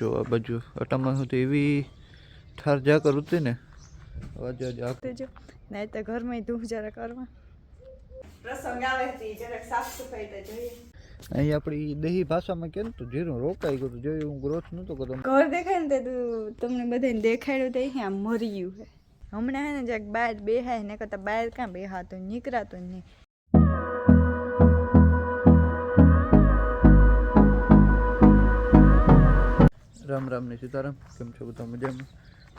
જો આ બાજુ અટામાં સુધી એવી ઠાર જા કરું હતી ને. અવાજ અવાજ આ દેજો. નહીં તો ઘરમાં તું જરા કરવા પ્રસંગ આવે જરાક સાફ સફાઈ તો જોઈએ. અહીં આપણી દેહી ભાષામાં કેમ તો જીરું રોકાઈ ગયું હતું જોયું હું ગ્રોથ નહોતો કરતો ઘર દેખાય ને તે તું તમને બધાને દેખાડ્યું તો અહીંયા મર્યું હે. હમણાં હે ને જરાક બહાર બેહાય ને કરતાં બહાર કાં બેહાતું નીકળાતું જ નહીં. રામ રામની સીતારામ, કેમ છો બધા મજામાં?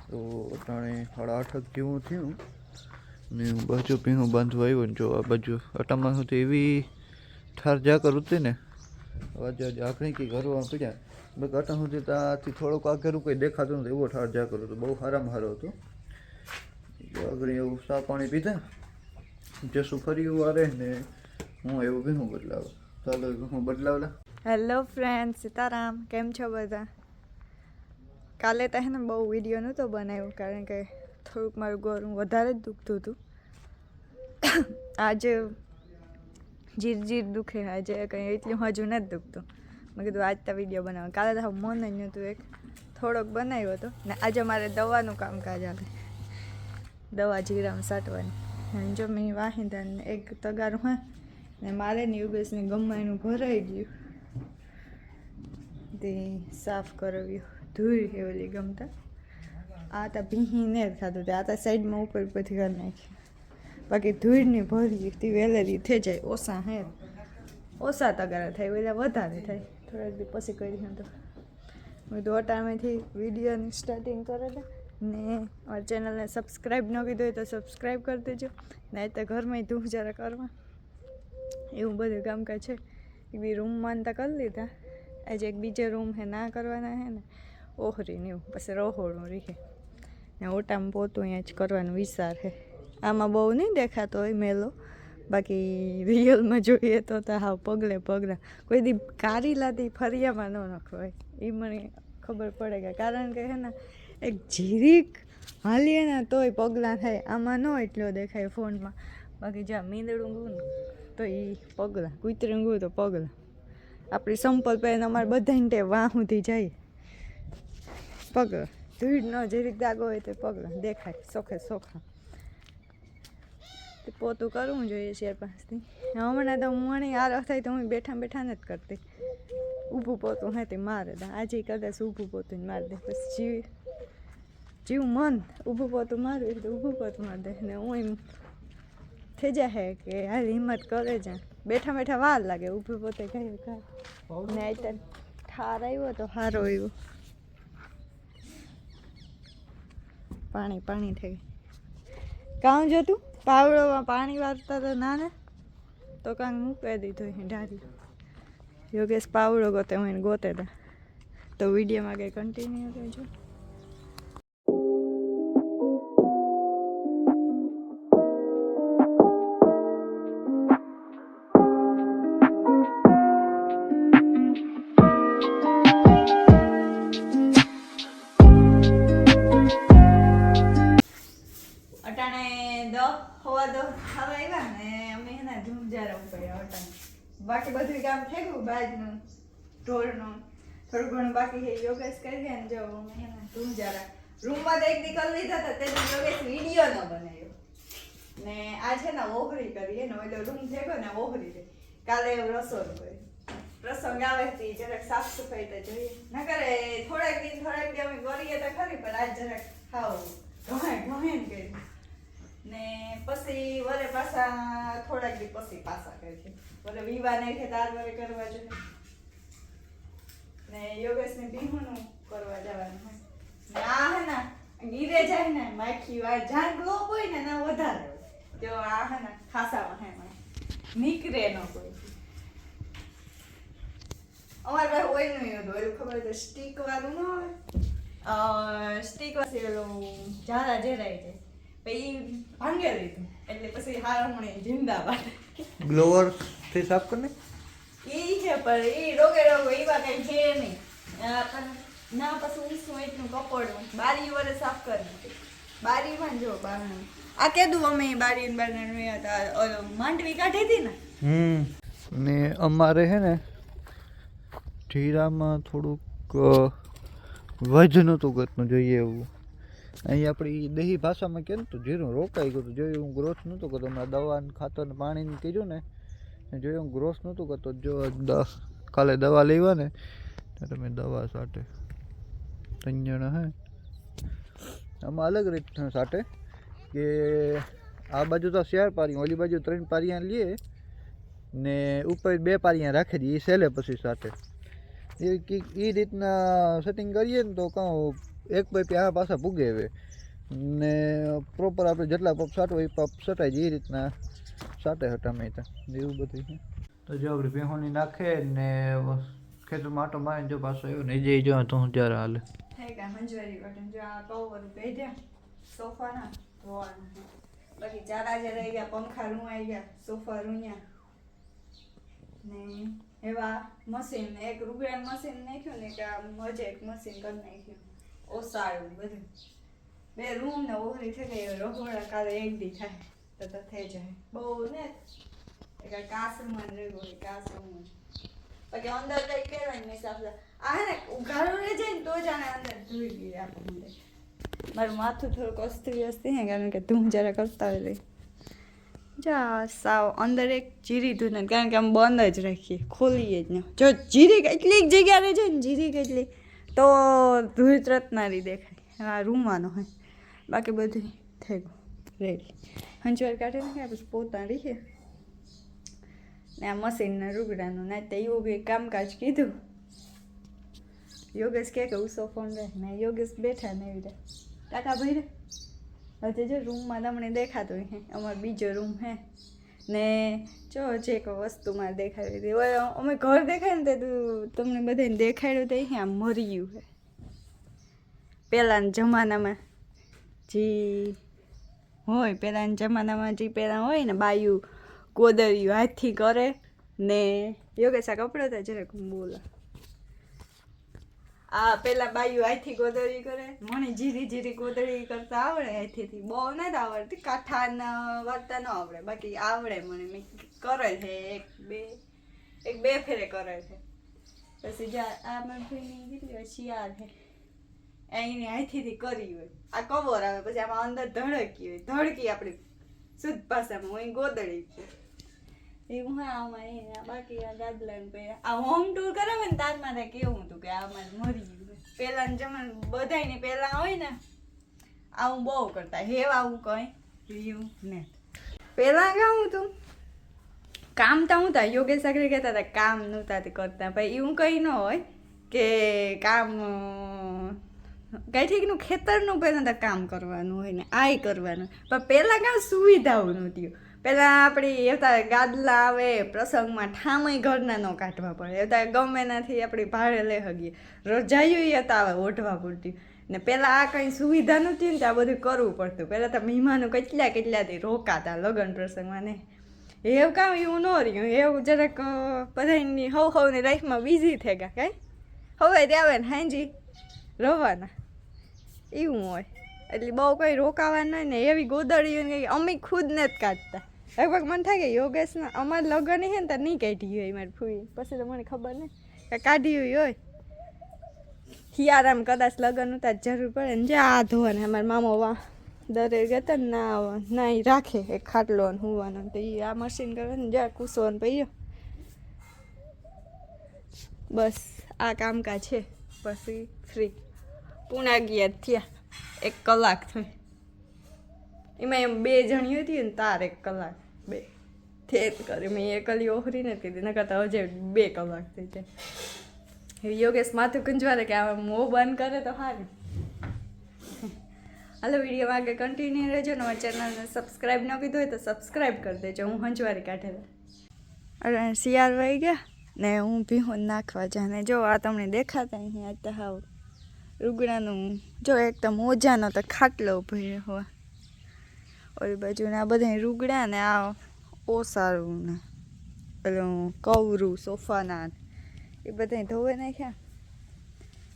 તો અટાણે સાડા આઠ જેવું થયું ને હું બાજુ પીણું બાંધવા આવ્યો ને જો આ બાજુ અટામાં સુધી એવી ઠાર જા કરું ને અવાજ અવાજ આખણી કે ઘરવા પડ્યા. બાકી અટા સુધી ત્યાંથી થોડુંક આગળ કંઈ દેખાતું નથી એવો ઠાર જા કરું હતો, બહુ સારામાં સારો હતો. આગળ એવું સા પાણી પીધા જશું ફરી વારે ને હું એવું ભીનું બદલાવ. ચાલો હું બદલાવલા. હેલો ફ્રેન્ડ સીતારામ, કેમ છો બધા? કાલે તો હે ને બહુ વીડિયો નહોતો બનાવ્યો કારણ કે થોડુંક મારું ગળું વધારે જ દુખતું હતું. આજે જીર જીર દુખે, આજે કંઈ એટલું હજુ નથી દુખતું. મેં કીધું આજ તો વીડિયો બનાવો કાલે તો મન જ નહોતું એક. થોડોક બનાવ્યો હતો. ને આજે મારે દવાનું કામકાજ આવે. દવા જીરામાં સાટવાની. જો મેં વાહી ને એક તગારું હોય ને મારે ને યુગેશને ગમવાનું ભરાઈ ગયું. તે સાફ કરાવ્યું. ધૂળ છે ઓલી ગમતા. આ તો ભીહીને જ થતું હતું. આ તો સાઈડમાં ઉપર ઉપરથી કરી નાખ્યું. બાકી ધૂળની ભરી તે વેલેરી થઈ જાય. ઓછા હે. ઓછા તગારા થાય, ઓલા વધારે થાય. થોડાક દી પછી કરી તો. મેં તો ટાઈમેથી વિડીયોની સ્ટાર્ટિંગ કરેલા. ને મારી ચેનલને સબસ્ક્રાઈબ ન કીધું હોય તો સબસ્ક્રાઈબ કરી દેજો. નહીં તો ઘરમાં ધૂપ જરા કરવા. એવું બધું કામકાજ છે. એક બી રૂમ માનતા કરી લીધા. આજે એક બીજો રૂમ હે, ના કરવાના હે ને. ઓહરી ને એવું. પછી રોહોળું રીહે. ને ઓટામાં પોતું અહીંયા જ કરવાનો વિચાર છે આમાં બહુ નહીં દેખાતો હોય મેલો. બાકી રિયલમાં જોઈએ તો હાવ પગલે પગલા. કોઈ દી કારી લાદી ફરિયામાં ન નખવાય એ મને ખબર પડે કે કારણ કે હે ને, એક જીરીક હાલીએ ને તોય પગલાં થાય. આમાં ન એટલો દેખાય ફોનમાં. બાકી જ્યાં મીંદડું ગું તો એ પગલાં. કૂતરું ગું તો પગલાં. આપણી સંપલ પહેલાં અમારે બધાને તે વાહ સુધી જાય. પગ. ન જરીક દાગો હોય તો પગલાં દેખાય, સોખે સોખા. તે પોતું કરવું જોઈએ ચાર પાસથી. હમણાં તો હું અણી આરો થાય તો હું બેઠા બેઠા જ કરતી. ઊભું પોતું હે તે મારે દે. આજે કદાચ ઊભું પોતું મારી દે. પછી જીવ જીવ મન. ઊભું પોતું મારું તો ઊભું પોતું મારી દે. ને હું એમ થઈ જાય કે હાલ હિંમત કરે જા બેઠા બેઠા વાર લાગે. ઊભું પોતે ગયું કાંઈ ને ઠાર આવ્યો તો સારો આવ્યો. પાણી પાણી થઈ. કામ જોતું પાવડોમાં પાણી વાળતા તો ના તો કાંક મૂકી દીધો અહીં ઢારી. યોગેશ પાવડો ગોતે, હું એને ગોતે તો. વિડીયોમાં કંઈ કન્ટિન્યુ રહેજો. ગયું ઢોરનું થોડું ઘણું બાકી છે, યોગેશ કરી ગયા ને જો એના ધૂમ જરા રૂમમાં તો એક દીકલ કરી લીધા હતા તેનો યોગેશ વીડિયો ન બનાવ્યો. ને આ છે ને ઓહરી કરી એનો એટલે રૂમ થયો ને ઓહરી છે કાલે રસોડું કર્યું પ્રસંગ આવે હતી જરાક સાફ સફાઈ તો જોઈએ. ના કરે થોડાક દિન, થોડાક દી અમે કરીએ તો ખરી, પણ આજ જરાક ખાવ ઘણે ઘણે ને કર્યું. ને પછી વરે પાછા થોડાક દી પછી પાછા કરીએ. વરે વિવાહ ને થાય તાર વરે કરવા જોઈએ. ને યોગેશને કરવા જવાનું ને આ હે ને ગીરે જાય ને માખી વાર જાન ગ્લોબ હોય ને ના વધારે જો આ હે ને ખાસામાં હે નીકળે ન કોઈ. અમારે પાસે ઓઇલનું ય હતું ઓલું ખબર તો સ્ટીક વાળું ન હોય. સ્ટીક વાળી ઓલું જારા જેરાઈ જાય. પછી ભાંગે લીધું. એટલે પછી હારમણી જિંદાબાદ ગ્લોવરથી સાફ કરીને છે, પણ એ રોગે રોગો એવા કઈ છે નહીં. ના, પછી ઊંચું એટલું કપડું? બારી વરે સાફ કરી બારીમાં જો બારણું. આ કીધું અમે બારી બારણું હતા માંડવી કાઢી હતી ને? હમ. ને અમારે હે ને ઢીરામાં થોડુંક વજ નહોતું કરતું જોઈએ એવું. અહીં આપણી દહી ભાષામાં કેમ તો જીરું રોકાઈ ગયું હતું. જોયું હું ગ્રોથ નહોતું કરતો હમણાં દવા ખાતર પાણીને કીધું ને જોયું હું ગ્રોસ નહોતું કરતો, જો કાલે દવા લેવા ને ત્યારે મેં દવા સાટે ત્રણ જણા હે. આમાં અલગ રીતના સાટે કે આ બાજુ તો ચાર પારી, ઓલી બાજુ ત્રણ પારિયા લઈએ ને ઉપર બે પારિયા રાખી દઈએ એ સેલે પછી સાથે. એ એ રીતના સેટિંગ કરીએ ને તો કહું એક પાઇપ આ પાછા પૂગે હવે. ને પ્રોપર આપણે જેટલા પપ સાટો એ પપ સટાય એ રીતના સાટે ત્યાં એવું બધું છે તો જો આપણે ભેહોની નાખે ને ખેતરમાં આટો મારે જો પાછો આવ્યો ને જઈ જવા તો હું ત્યારે હાલે. થઈ ગયા મંજવારી બટન જો આ કવર ભેજ્યા સોફાના ધોવાનું. બાકી ચારા જે રહી ગયા પંખા રૂંવાઈ ગયા સોફા રૂયા. ને એવા મશીન એક રૂપિયાનું મશીન નાખ્યું ને કે આ મજે એક મશીન કરી નાખ્યું. ઓસાળું બધું. બે રૂમ ને ઓહરી થઈ ગઈ રહોડા કાલે એક દી થાય. તો થઈ જાય. બહુ ને આ કાસમાં જ હોય કાસમાં જ બાકી અંદર કઈ કહેવાય ને સાફ આ ને તો જાણે અંદર ધોઈ ગઈ મારું માથું થોડુંક અસ્તવ્યસ્ત હે, કારણ કે ધૂમ જરા કરતા હોય જા સાવ, અંદર એક જીરી ધૂન કારણ કે આમ બંધ જ રાખીએ, ખોલીએ જ ન. જો જીરી કેટલીક જગ્યા રહે છે ને, જીરી કેટલી, તો ધૂળ ત્રતનારી દેખાય. આ રૂમવાનો હોય બાકી બધું થઈ ગયું. રેડી હંચવાર કાઢી નાખે પછી પોતા રહીએ ને આ મશીનના રૂગડાનું ના તે એવું બી કામકાજ કીધું યોગેશ કે કે ઉસો ફોન રહે ને યોગેશ બેઠા ને એવી રીતે ટાટા ભાઈ રે હજી જો રૂમમાં તમને દેખાતું હે અમારો બીજો રૂમ હે ને જો જે કોઈ મારે દેખાડી હતી અમે ઘર દેખાય ને તે તમને બધાને દેખાડ્યું તો આમ મર્યું હે પહેલાંના જમાનામાં જી હોય, પહેલાંના જમાનામાં જે પહેલાં હોય ને બાયું કોદર્યું હાથથી કરે ને યોગે સા કપડો તો જરાક બોલો. આ પેલા બાયું હાથથી ગોદડી કરે, મને જીરી જીરી ગોદડી કરતા આવડે, હાથીથી બહુ નથી આવડતી કાંઠાના વાર્તા ન આવડે, બાકી આવડે મને, મેં કરે છે, એક, બે એક, બે ફેરે કરે છે. પછી જા આ ભાઈની કેટલી શિયાળ છે એની હાથેથી કરી હોય. આ કવર આવે, પછી આમાં અંદર ધડકી હોય. ધડકી આપણી શુદ્ધ ભાષામાં હોય ગોદડી છે. એવું હા આમાં એ બાકી આ ગાદલાને પે આ હોમ ટૂર કરાવે ને તાર મારે કેવું હતું કે આ મારે મરી ગયું પહેલાના જમાના બધાયને પહેલા હોય ને, આવું બહુ કરતા. હેવ આવું કઈ રહ્યું ને પહેલાં કેવું હતું? કામ તો હું તા, યોગેશ આગળ કહેતા હતા, કામ નહોતા કરતા. ભાઈ, એવું કંઈ ન હોય કે કામ અ, કઈ ઠીકનું ખેતરનું પહેલાં તો કામ કરવાનું હોય ને આય કરવાનું. પણ પહેલાં કાં સુવિધાઓ નહોતી પહેલાં આપણી એવતા ગાદલા આવે પ્રસંગમાં ઠામય ઘરના ન કાઢવા પડે. એવતા ગમે એનાથી આપણી ભાડે લઈ હગીએ. રજાઈઓ હતા આવે ઓઢવા પૂરતી. ને પહેલાં આ કંઈ સુવિધા નહોતી ને તો આ બધું કરવું પડતું. પહેલાં તો મહેમાનો કેટલા કેટલાથી રોકાતા લગ્ન પ્રસંગમાં ને. એવું કામ એવું ન રહ્યું. એવું જરાક બધાની હવ હવની લાઈફમાં બિઝી થઈ ગયા કાંઈ. હવે આવે ને હાંજી રવાના. એવું હોય. એટલે બહુ કંઈ રોકાવાનું નહીં ને એવી ગોદડીઓ ને અમે ખુદ ને જ કાઢતા. લગભગ મને થાય કે યોગેશના અમારે લગ્ન છે ને તો નહીં કાઢી હોય મારી ફૂઈ. પછી તો મને ખબર નહીં કે કાઢી હોય હોય. હિયારામ કદાચ લગ્ન ઉતા જરૂર પડે ને જે આ ધોવાને અમારા મામા વા દરે ગયા ને ના ના એ રાખે એ ખાટલો ને હુવાનો તો એ આ મશીન કરે ને જ્યાં કૂસો ને પૈયો. બસ આ કામકાજ છે. પછી ફ્રી પૂણા ગયા થયા. એક કલાક થઈ. એમાં એમ બે જણી હતી ને તાર એક કલાક. બે. થેત કરી. મેં એકલી ઓહરી નથી કીધી ન કરતા હજે બે કલાક થઈ જાય. યોગેશ માથું કુંજવારે કે આવા મો બંધ કરે તો સારું હાલો, વીડિયો આગળ કન્ટિન્યુ રહેજો ને ચેનલને સબસ્ક્રાઈબ ન કીધું હોય તો સબસ્ક્રાઈબ કરી દેજો. હું હંજવારી કાઢેલા અરે શિયાળ વહી ગયા ને હું ભીહું નાખવા જાને. જો, આ તમને દેખાતા અહીંયા તો હાવ. રૂગડાનું જો એકદમ મોજાનો તો ખાટલો ભર્યો હોય ઓલી બાજુના બધા રૂગડા ને આ ઓસારું ને પેલું કવરું સોફાના એ બધા ધોવે નાખ્યા.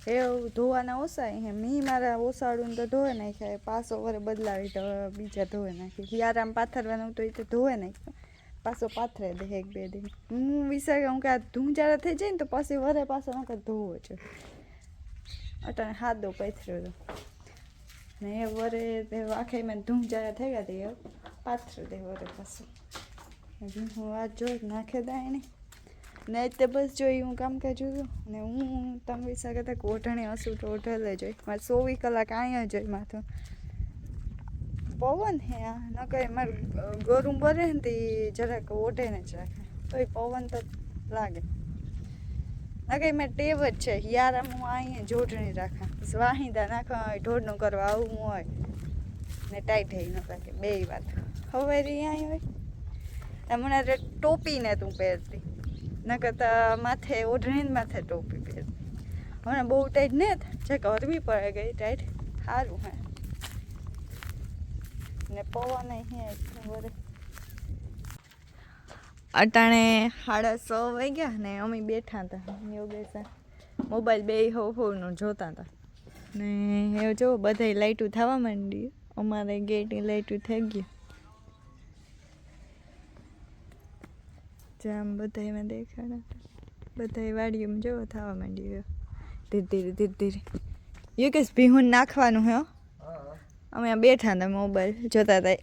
એવું ધોવાના ઓછા હે મી મારા ઓસાડું તો ધોવે નાખ્યા. પાછો વરે બદલાવી તો બીજા ધોવે નાખી હિયારામ પાથરવાનું તો એ તો ધોવે નાખ્યો. પાછો પાથરે દે એક બે દિન હું વિચાર હું કે ધૂંજારા થઈ જાય ને તો પછી વરે પાછો નકર ધોવો છે અટાણે હાદો પથર્યો હતો ને એ વરે તે વાખાઈમાં ધૂમ જરા થઈ ગયા હતી એ પાથર્યું તે વરે પાછું. હું વાત જો નાખે દાય ને. ને તે બસ જોઈ હું કામ કાજ જોયું ને હું તમે વિચાર કરતા ઓઢણી હસું તો ઓઢલે જોઈ મારે ચોવીસ કલાક અહીંયા જોઈ માથું પવન હે આ, ન નકર મારે ગોરું ભરે ને તે જરાક ઓઢે ને જરાક. તો પવન તો લાગે. નકર મેં ટેવ જ છે. યાર હું અહીંયા જોડણી રાખા. વાહિંદા નાખવા હોય, ઢોરનું કરવા આવું હોય, ને ટાઈટ થઈ ન રાખે બે વાત. હવે રી અહીં હોય. હમણાં રે ટોપી ને તું પહેરતી. ન કરતા માથે, ઓઢણીને માથે ટોપી પહેરતી. હમણાં બહુ ટાઈટ ને જે કરવી પડે ગઈ ટાઈટ. સારું હે. ને પવન વરે. અટાણે સાડા સો વાગ્યા ને અમે બેઠા હતા બેસા મોબાઈલ બે હોવ હોવનું જોતા હતા ને એવું જો બધાય લાઈટું થવા માંડી અમારે ગેટની લાઈટું થઈ ગઈ જામ બધાયમાં દેખાડા બધાય વાડીઓમાં જોવો થવા માંડી ધીરે ધીરે ધીરે ધીરે. એ કે ભીહું નાખવાનું હો. અમે બેઠા હતા મોબાઈલ, જોતા હતા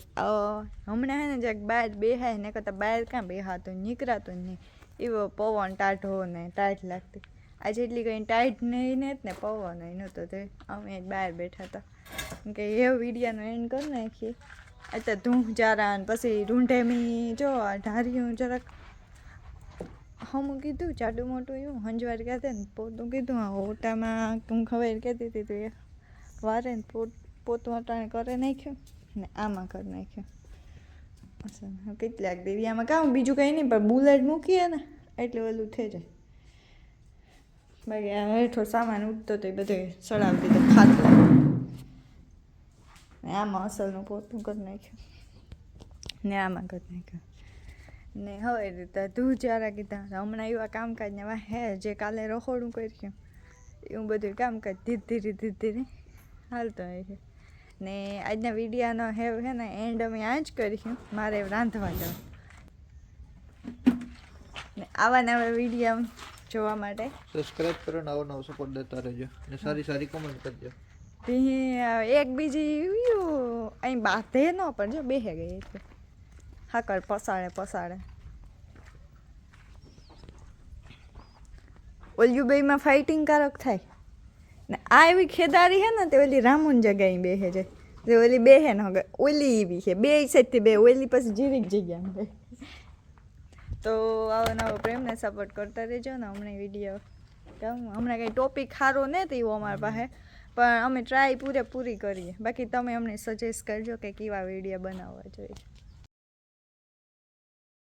હમણાં હે ને જ્યાંક બહાર બેહાય, ને કરતાં બહાર ક્યાં બેહાતું નીકળાતું નહીં. એવો પવન ટાઢો ને ટાઈટ લાગતી. આજે એટલી કંઈ ટાઈટ નહીં ને ને પવન નહોતો તે અમે બહાર બેઠા હતા. કે એ વિડીયાનો એન્ડ કરી નાખીએ. અત્યારે ધૂં જારા ને પછી રૂંઢેમી જો ઢાર્યું જરાક હમું કીધું, જાડું મોટું એવું, હંજવાર કહેતે ને, પોતું કીધું, આ ઓટામાં હું ખબર કહેતી હતી તું એ વારે ને પોત પોતું અટાણે કરે નાખ્યું ને આમાં કરી નાખ્યું. કેટલાક દેવી આમાં કામ, બીજું કંઈ નહીં, પણ બુલેટ મૂકીએ ને, એટલે ઓલું થઈ જાય. બાકી આ હેઠો સામાન ઉઠતો તો એ બધે સડાવી દીધો ને આમાં અસલનું પોતું કરી નાખ્યું. ને આમાં કરી નાખ્યું. ને હવે રીતે જ્યારે કીધા. હમણાં એવા કામકાજને વા હે, જે કાલે રખોડું કર્યું. એવું બધું કામકાજ ધીરે ધીરે ધીરે ધીરે હાલતો હોય છે. ને આજના વિડીયાનો હેવ છે ને એન્ડ અમે આ જ કરીશું. મારે રાંધવા જવું. ને આવા નવા વિડીયા જોવા માટે. સબસ્ક્રાઇબ કરો નવો નવો સપોર્ટ દેતા રહેજો. ને સારી સારી કોમેન્ટ કરજો. એક બીજી અહીં બાધે ન પણ જો બેહે ગઈ છે હા કર પસાડે પસાડે ઓલિયું બેમાં ફાઇટિંગ કારક થાય? ને આ એવી ખેદારી હે ને તે ઓલી રામુન જગ્યાએ બેહે છે. જે ઓલી બેહે ને હવે ઓલી એવી છે. બે સાઈડથી બે, ઓલી પછી જીરીક જગ્યા બે તો આવો નવો પ્રેમને સપોર્ટ કરતા રહેજો ને હમણાં વીડિયો હમણાં કંઈ ટોપિક સારો ને તેવો અમારા પાસે. પણ અમે ટ્રાય પૂરેપૂરી કરીએ. બાકી તમે અમને સજેસ્ટ કરજો કે કેવા વીડિયો બનાવવા જોઈએ.